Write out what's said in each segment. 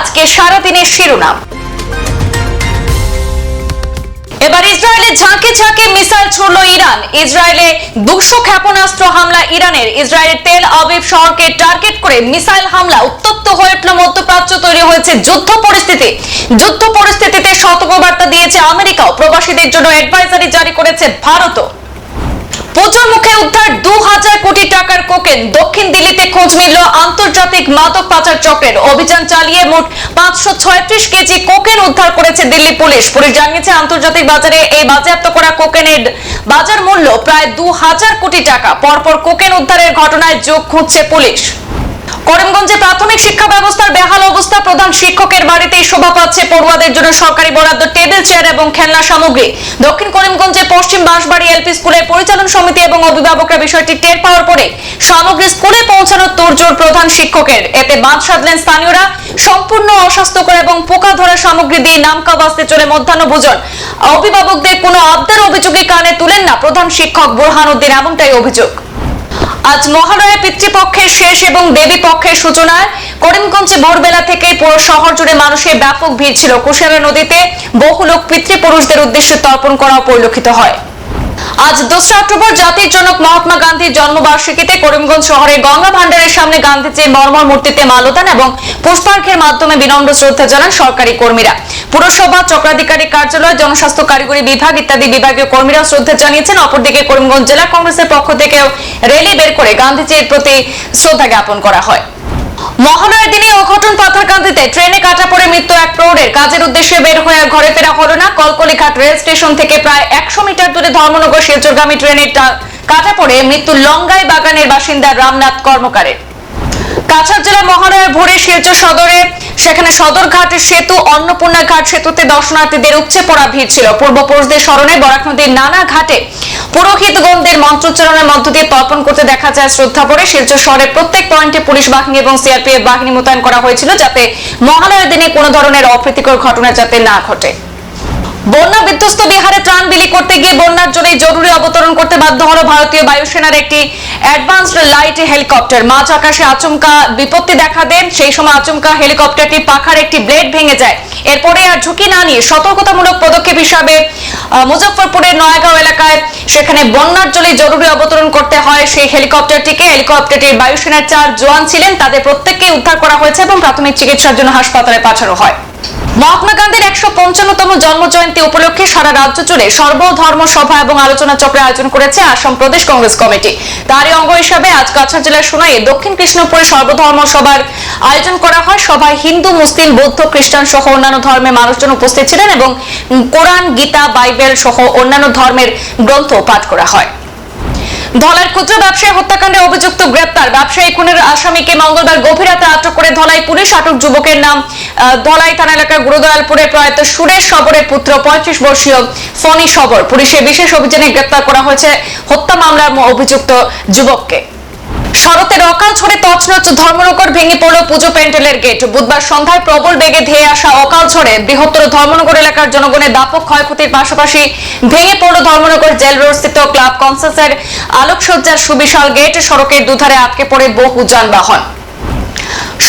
আজকে সারাদিনের শিরোনাম। এবার ইসরায়েলে ঝাঁকে ঝাঁকে মিসাইল ছুড়ল ইরান। ইসরায়েলে দুশো ক্ষেপণাস্ত্র হামলা ইরানের। ইসরায়েলের তেল আবিব শহরকে টার্গেট করে মিসাইল হামলা উত্তপ্ত হয়ে উঠল মধ্যপ্রাচ্য। তৈরি হয়েছে যুদ্ধ পরিস্থিতি। যুদ্ধ পরিস্থিতিতে সতর্কবার্তা দিয়েছে আমেরিকাও। প্রবাসীদের জন্য অ্যাডভাইজারি জারি করেছে ভারতও। পুজোর মুখে উদ্ধার দু হাজার কোটি টাকার কোকেন। দক্ষিণ দিল্লিতে খোঁজ মিলল আন্তর্জাতিক মাদক পাচার চক্রের। অভিযান চালিয়ে মোট পাঁচশো ছয়ত্রিশ কেজি কোকেন উদ্ধার করেছে দিল্লি পুলিশ। পুলিশ জানিয়েছে, আন্তর্জাতিক বাজারে এই বাজেয়াপ্ত করা কোকেনের বাজার মূল্য প্রায় দু হাজার কোটি টাকা। পরপর কোকেন উদ্ধারের ঘটনায় যোগ খুঁজছে পুলিশ। করিমগঞ্জে প্রাথমিক শিক্ষা ব্যবস্থার বেহাল অবস্থা। প্রধান শিক্ষকের বাড়িতেই শোভা পাচ্ছে পড়ুয়াদের জন্য সরকারি বরাদ্দ টেবিল, চেয়ার এবং খেলনা সামগ্রী। দক্ষিণ করিমগঞ্জে পশ্চিম বাঁশবাড়ি এলপি স্কুলের পরিচালন সমিতি এবং অভিভাবকরা বিষয়টি টের পাওয়ার পরে সামগ্রী স্কুলে পৌঁছানোর তোড়জোড় প্রধান শিক্ষকের। এতে বাদ সাধলেন স্থানীয়রা। সম্পূর্ণ অস্বাস্থ্যকর এবং পোকা ধরা সামগ্রী দিয়ে নামকা বাঁচতে চলে মধ্যাহ্ন ভোজন। অভিভাবকদের কোনো আবদার অভিযোগে কানে তুলেন না প্রধান শিক্ষক বোরহানুদ্দিন এমনটাই অভিযোগ। আজ মহালয়া পিতৃপক্ষের শেষ এবং দেবী পক্ষের সূচনায় করিমগঞ্জে ভোরবেলা থেকে পুরো শহর জুড়ে মানুষের ব্যাপক ভিড় ছিল। কুশিয়ারা নদীতে বহু লোক পিতৃপুরুষদের উদ্দেশ্যে তর্পণ করা পরিলক্ষিত হয়। আজ দোসরা অক্টোবর জাতির জনক মহাত্মা গান্ধীর জন্মবার্ষিকীতে করিমগঞ্জ শহরে গঙ্গা ভান্ডারের সামনে গান্ধীজির মর্মর মূর্তিতে মালদান এবং পুষ্পার্ঘের মাধ্যমে বিনম্র শ্রদ্ধা জানান সরকারি কর্মীরা। পুরসভা, চক্রাধিকারী কার্যালয়, জনস্বাস্থ্য কারিগরি বিভাগ ইত্যাদি বিভাগীয় কর্মীরা শ্রদ্ধা জানিয়েছেন। অপরদিকে করিমগঞ্জ জেলা কংগ্রেসের পক্ষ থেকেও র্যালি বের করে গান্ধীজির প্রতি শ্রদ্ধা জ্ঞাপন করা হয়। মহালয়ার দিনে অঘটন পাথারকান্দিতে ট্রেনে কাটা পড়ে মৃত্যু এক প্রৌঢ়ের। কাজের উদ্দেশ্যে বের হয়ে ঘরে ফেরা হলো না। কলকলিঘাট রেল স্টেশন থেকে প্রায় একশো মিটার দূরে ধর্মনগর শিলচরগামী ট্রেনের কাটা পড়ে মৃত্যু লঙ্গাই বাগানের বাসিন্দা রামনাথ কর্মকারের। কাছাড় জেলা মহানয়ের ভোরে শিলচর সদরে সেখানে সদরঘাট সেতু, অন্নপূর্ণা ঘাট সেতুতে দর্শনার্থীদের উপচে পড়া ভিড় ছিল। পূর্বপুরুষদের স্মরণে বরাক নদীর নানা ঘাটে পুরোহিত গন্ধের মন্ত্রোচ্চারণের মধ্য দিয়ে তর্পণ করতে দেখা যায় শ্রদ্ধা পরে শিলচর শহরের প্রত্যেক পয়েন্টে পুলিশ বাহিনী এবং সিআরপিএফ বাহিনী মোতায়েন করা হয়েছিল যাতে মহালয়ের দিনে কোনো ধরনের অপ্রীতিকর ঘটনা যাতে না ঘটে। বন্যা বিধ্বস্ত বিহারে ত্রাণ বিলি করতে গিয়ে বন্যার জন্য জরুরি অবতরণ করতে বাধ্য হলো ভারতীয় বায়ুসেনার একটি অ্যাডভান্সড লাইট হেলিকপ্টার। মাঝ আকাশে আচমকা বিপত্তি দেখা দেন সেই সময় আচমকা হেলিকপ্টারটি পাখার একটি ব্লেড ভেঙে যায়। এরপরে আর ঝুঁকি না নিয়ে সতর্কতামূলক পদক্ষেপ হিসাবে মুজফ্ফরপুরের নয়াগাঁও এলাকায় সেখানে বন্যার জলে জরুরি অবতরণ করতে হয়। সেই হেলিকপ্টারটিকে হেলিকপ্টারটির বায়ুসেনার চার জওয়ান ছিলেন, তাদের প্রত্যেককে উদ্ধার করা হয়েছে এবং প্রাথমিক চিকিৎসার জন্য হাসপাতালে পাঠানো হয়। মহাত্মা গান্ধীর একশো পঞ্চান্নতম জন্ম জয়ন্তী উপলক্ষে সারা রাজ্য জুড়ে সর্বধর্ম সভা এবং আলোচনা চক্রের আয়োজন করেছে আসাম প্রদেশ কংগ্রেস কমিটি। তারই অঙ্গ হিসাবে আজ কাছাড় জেলার সোনাইয়ে দক্ষিণ কৃষ্ণপুরে সর্বধর্ম সভার আয়োজন করা হয়। সভায় হিন্দু, মুসলিম, বৌদ্ধ, খ্রিস্টান সহ অন্যান্য ধর্মের মানুষজন উপস্থিত ছিলেন এবং কোরআন, গীতা, বাইবেল সহ অন্যান্য ধর্মের গ্রন্থ পাঠ করা হয়। ধলার ক্ষুদ্র ব্যবসায়ী হত্যাকাণ্ডে অভিযুক্ত গ্রেপ্তার। ব্যবসায়ী খুনের আসামিকে মঙ্গলবার গভীর রাতে আটক করে ধলাই পুলিশ। আটক যুবকের নাম ধলাই থানা এলাকার গুরুদয়ালপুরে প্রয়াত সুরেশ সবরের পুত্র, পঁয়ত্রিশ বর্ষীয় ফনি সবর। পুলিশের বিশেষ অভিযানে গ্রেপ্তার করা হয়েছে। হত্যা মামলার অভিযুক্ত যুবককে। শরতের অকাল ঝড়ে তছনছ ধর্মনগর ভেঙে পড়ল পুজো প্যান্ডেলের গেট। বুধবার সন্ধ্যায় প্রবল বেগে ধেয়ে আসা অকাল ঝড়ে বৃহত্তর ধর্মনগর এলাকার জনগণের ব্যাপক ক্ষয়ক্ষতির পাশাপাশি ভেঙে পড়ল ধর্মনগর জেল রোড স্থিত ক্লাব কনসাসের আলোকসজ্জার সুবিশাল গেট। সড়কের দুধারে আটকে পড়ে বহু যানবাহন।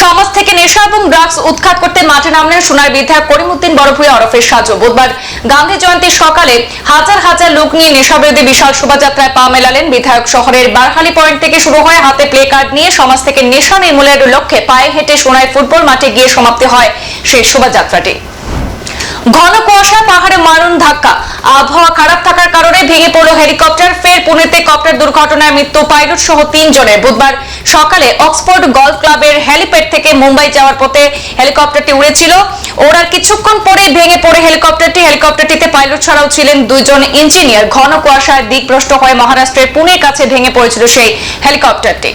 সমাজ থেকে নেশা এবং ড্রাগস উৎখাত করতে মাঠে নামলেন সোনার বিধায়ক করিমউদ্দিন বড়ভূয়া ওরফের সাজু। বুধবার গান্ধী জয়ন্তীর সকালে হাজার হাজার লোক নিয়ে নেশাবিরোধী বিশাল শোভাযাত্রায় পা মেলালেন বিধায়ক। শহরের বারহালি পয়েন্ট থেকে শুরু হয়ে হাতে প্লে কার্ড নিয়ে সমাজ থেকে নেশা নির্মূলের লক্ষ্যে পায়ে হেঁটে সোনায় ফুটবল মাঠে গিয়ে সমাপ্তি হয় সেই শোভাযাত্রাটি। ঘন কুয়াশা পাহাড়ে মারুন ধাক্কা। আবহাওয়া খারাপ থাকার কারণে ভেঙে পড়ল হেলিকপ্টার। ফের পুনেতে কপ্টার দুর্ঘটনায় মৃত্যু পাইলট সহ তিনজনের। বুধবার সকালে অক্সফোর্ড গলফ ক্লাবের হেলিপ্যাড থেকে মুম্বাই যাওয়ার পথে হেলিকপ্টারটি উড়েছিল। ওড়ার কিছুক্ষণ পরে ভেঙে পড়ে হেলিকপ্টারটি। হেলিকপ্টারটিতে পাইলট ছাড়াও ছিলেন দুইজন ইঞ্জিনিয়ার। ঘন কুয়াশায় দিকভ্রষ্ট হয়ে মহারাষ্ট্রের পুনের কাছে ভেঙে পড়েছিল সেই হেলিকপ্টারটি।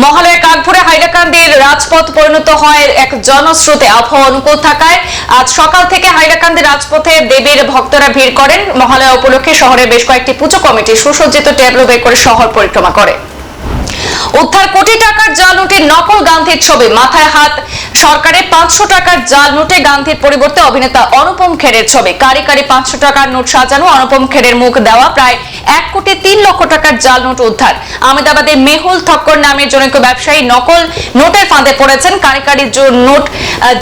মহালয়ের কাকভুরে হাইলাকান্দির রাজপথ পরিণত হয় এক জনস্রোতে। আবহাওয়া অনুকূল থাকায় আজ সকাল থেকে হাইলাকান্দি রাজপথে দেবীর ভক্তরা ভিড় করেন। মহালয়া উপলক্ষে শহরে বেশ কয়েকটি পুজো কমিটি সুসজ্জিত ট্যাবলো বের করে শহর পরিক্রমা করে। উদ্ধার কোটি টাকার জাল নোটের নকল গান্ধীর ছবি। মাথায় হাত সরকারের পাঁচশো টাকার জাল নোটে গান্ধীর পরিবর্তে অভিনেতা অনুপম খেরের ছবি। কারি কারি পাঁচশো টাকার নোট সাজানো অনুপম খেরের মুখ দেওয়া। প্রায় এক কোটি তিন লক্ষ টাকার জাল নোট উদ্ধার। আহমেদাবাদের মেহুল থক্কর নামের জনৈক ব্যবসায়ী নকল নোটের ফাঁদে পড়েছেন। কারিকারির কারি নোট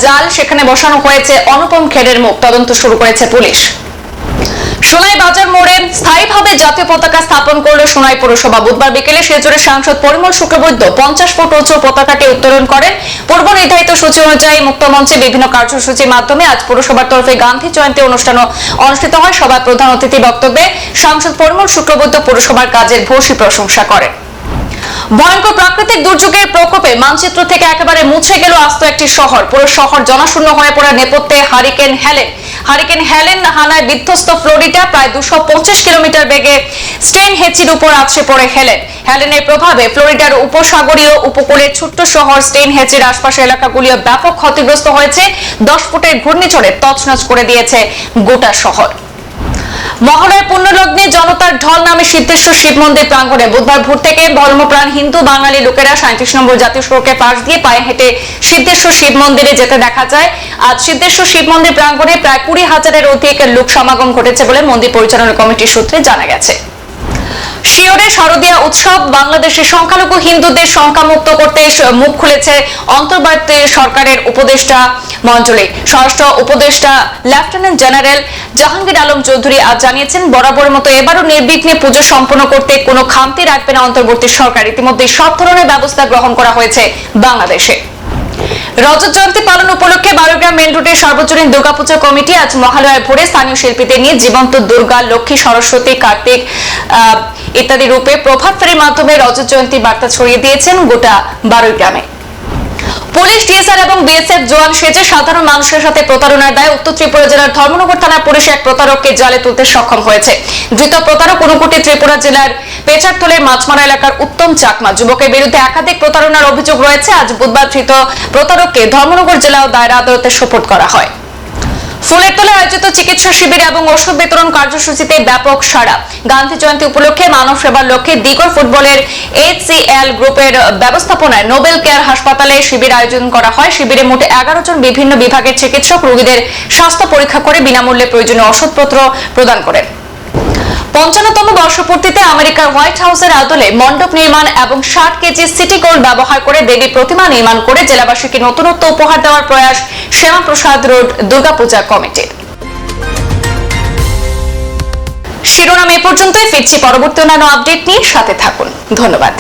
জাল সেখানে বসানো হয়েছে। অনুপম খেরের মুখ। তদন্ত শুরু করেছে পুলিশ। সোনাই বাজার মোড়ে স্থায়ীভাবে জাতীয় পতাকা স্থাপন করল সোনাই পৌরসভা। বুধবার বিকেলে শিলচরের সাংসদ পরিমল শুক্রবৈদ্য পঞ্চাশ ফুট উঁচু পতাকাটি উত্তোলন করেন। পূর্ব নির্ধারিত সূচি অনুযায়ী মুক্তমঞ্চে বিভিন্ন কার্যসূচির মাধ্যমে আজ পৌরসভার তরফে গান্ধী জয়ন্তী অনুষ্ঠান অনুষ্ঠিত হয়। সভায় প্রধান অতিথি বক্তব্যে সাংসদ পরিমল শুক্রবৈদ্য পৌরসভার কাজের ভূয়সী প্রশংসা করেন। ভয়ঙ্কর প্রাকৃতিক দুর্যোগের প্রকোপে মানচিত্র থেকে একেবারে মুছে গেল আস্ত একটি শহর। পুরো শহর জনশূন্য হয়ে পড়ার নেপথ্যে হারিকেন হেলেন। হারিকেন হেলেন হানায় বিধ্বস্ত ফ্লোরিডা প্রায় দুশো কিলোমিটার বেগে স্টেন হেচির উপর আছড়ে পড়ে হেলেন। হেলেনের প্রভাবে ফ্লোরিডার উপসাগরীয় উপকূলের ছোট্ট শহর স্টেন হেচির আশপাশের এলাকাগুলিও ব্যাপক ক্ষতিগ্রস্ত হয়েছে। দশ ফুটের ঘূর্ণিঝড়ে তছনছ করে দিয়েছে গোটা শহর। মহালয় পুণ্যলগ্নে জনতার ঢল নামে সিদ্ধেশ্বর শিব মন্দির প্রাঙ্গণে বুধবার ভোর থেকে ধর্মপ্রাণ হিন্দু বাঙালি লোকেরা সাঁত্রিশ নম্বর জাতীয় সড়কে পাশ দিয়ে পায়ে হেঁটে সিদ্ধেশ্বর শিব মন্দিরে যেতে দেখা যায়। আজ সিদ্ধেশ্বর শিব মন্দির প্রাঙ্গণে প্রায় কুড়ি হাজারের অধিক লোক সমাগম ঘটেছে বলে মন্দির পরিচালনা কমিটির সূত্রে জানা গেছে। শিওরে শারদীয়া উৎসব, বাংলাদেশের সংখ্যালঘু হিন্দুদের সংখ্যামুক্ত করতে মুখ খুলেছে অন্তর্বর্তী সরকারের উপদেষ্টা মঞ্জুরি স্বরাষ্ট্র উপদেষ্টা, লেফটেন্যান্ট জেনারেল জাহাঙ্গীর আলম চৌধুরী আজ জানিয়েছেন বরাবরের মতো এবারও নির্বিঘ্নে পুজো সম্পন্ন করতে কোনো খামতি রাখবে না অন্তর্বর্তী সরকার। ইতিমধ্যে সব ধরনের ব্যবস্থা গ্রহণ করা হয়েছে বাংলাদেশে। রজত জয়ন্তী পালন উপলক্ষে বারোগ্রাম মেন রোডের সর্বজনীন দুর্গাপূজা কমিটি আজ মহালয়ার ভোরে স্থানীয় শিল্পীদের নিয়ে জীবন্ত দুর্গা, লক্ষ্মী, সরস্বতী, কার্তিক ইত্যাদি রূপে প্রভাত ফেরির মাধ্যমে রজত জয়ন্তী বার্তা ছড়িয়ে দিয়েছেন গোটা বারোই গ্রামে। পুলিশ, টিএসআর এবং বিএসএফ জওয়ান সেজে সাধারণ মানুষের সাথে প্রতারণার দায় উত্তর ত্রিপুরা জেলার ধর্মনগর থানার পুলিশ এক প্রতারককে জালে তুলতে সক্ষম হয়েছে। ধৃত প্রতারক অনুকুটি ত্রিপুরা জেলার পেচারতলের মাছমারা এলাকার উত্তম চাকমা। যুবকের বিরুদ্ধে একাধিক প্রতারণার অভিযোগ রয়েছে। আজ বুধবার ধৃত প্রতারককে ধর্মনগর জেলা ও দায়রা আদালতে সোপর্দ করা হয়। ফুলের তলে আয়োজিত চিকিৎসা শিবির এবং ওষুধ বিতরণ কার্যসূচিতে ব্যাপক সাড়া। গান্ধী জয়ন্তী উপলক্ষে মানব সেবার লক্ষ্যে দিগর ফুটবলের এইচসিএল গ্রুপের ব্যবস্থাপনায় নোবেল কেয়ার হাসপাতালে শিবির আয়োজন করা হয়। শিবিরে মোট এগারো জন বিভিন্ন বিভাগের চিকিৎসক রোগীদের স্বাস্থ্য পরীক্ষা করে বিনামূল্যে প্রয়োজনীয় ওষুধপত্র প্রদান করেন। পঞ্চান্নতম বর্ষপূর্তিতে আমেরিকার হোয়াইট হাউসের আদলে মণ্ডপ নির্মাণ এবং ষাট কেজি সিটি গোল্ড ব্যবহার করে দেবী প্রতিমা নির্মাণ করে জেলাবাসীকে নতুনত্ব উপহার দেওয়ার প্রয়াস শ্যামাপ্রসাদ রোড দুর্গাপূজা কমিটির। শিরোনাম এ পর্যন্তই, ফিরছি পরবর্তী অন্যান্য আপডেট নিয়ে, সাথে থাকুন। ধন্যবাদ।